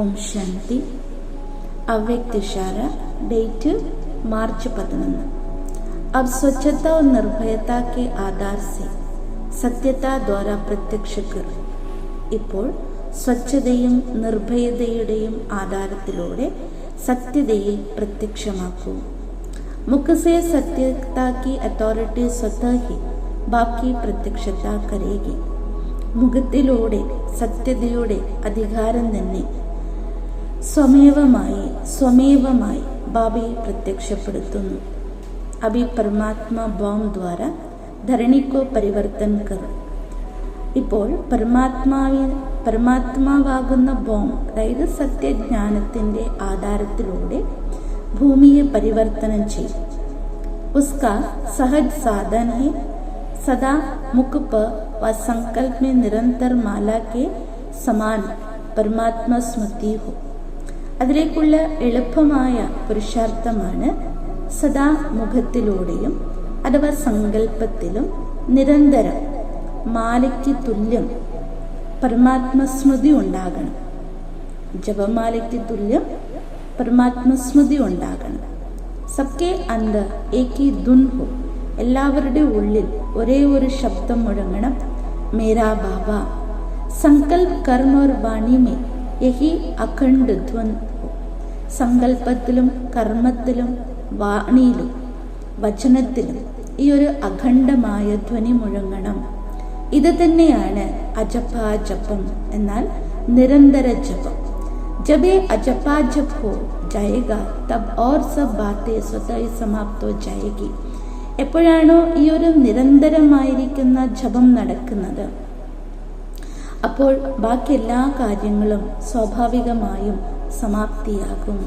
Om Shanti. അവ്യക്തിശാല date March പതിനൊന്ന്. അബ് സ്വച്ഛത और निर्भयता के आधार से സത്യത ദ്വാര പ്രത്യക്ഷകർ. ഇപ്പോൾ സ്വച്ഛതയും നിർഭയതയുടെയും ആധാരത്തിലൂടെ സത്യതയെ പ്രത്യക്ഷമാക്കൂ. മുക്കസെ സത്യതാക്കി അതോറിറ്റി സ്വതഹി ബാക്കി പ്രത്യക്ഷത കരയുകയും മുഖത്തിലൂടെ സത്യതയുടെ അധികാരം തന്നെ സ്വമേവമായി സ്വമേവമായി ബാബയെ പ്രത്യക്ഷപ്പെടുത്തുന്നു അഭി പരമാത്മ ബോം ദ്വാര ധരണിക്കോ പരിവർത്തൻ കർ ഇപ്പോൾ പരമാത്മാവി പരമാത്മാവാകുന്ന ബോം അതായത് സത്യജ്ഞാനത്തിന്റെ ആധാരത്തിലൂടെ ഭൂമിയെ പരിവർത്തനം ചെയ്യും उसका सहज साधन है सदा मुख पर व संकल्प में निरंतर माला के समान പരമാത്മ സ്മൃതി ഹോ അതിലേക്കുള്ള എളുപ്പമായ പുരുഷാർത്ഥമാണ് സദാ മുഖത്തിലൂടെയും അഥവാ സങ്കല്പത്തിലും നിരന്തരം മാലയ്ക്ക് തുല്യം പരമാത്മസ്മൃതി ഉണ്ടാകണം ജപമാലയ്ക്ക് തുല്യം പരമാത്മസ്മൃതി ഉണ്ടാകണം സബ്കെ അന്തർ ഏകി ദുൻഹു. എല്ലാവരുടെ ഉള്ളിൽ ഒരേ ഒരു ശബ്ദം മുഴങ്ങണം. മേരാ ബാബ. സങ്കൽപ് കർമ്മ വാണി മേ യഹി അഖണ്ഡ് ധ്വൻ ഹോ സങ്കല്പത്തിലും കർമ്മത്തിലും വാണിയിലും വചനത്തിലും ഈ ഒരു അഖണ്ഡമായ ധ്വനി മുഴങ്ങണം ഇത് തന്നെയാണ് അജപ ജപം എന്നാൽ നിരന്തര ജപം जब ये अजपा जप हो जाएगा तब और सब बातें स्वतः ही समाप्त हो जाएगी എപ്പോഴാണോ ഈ ഒരു നിരന്തരമായിരിക്കുന്ന ജപം നടക്കുന്നത് അപ്പോൾ ബാക്കി എല്ലാ കാര്യങ്ങളും സ്വാഭാവികമായും സമാപ്തിയാകും.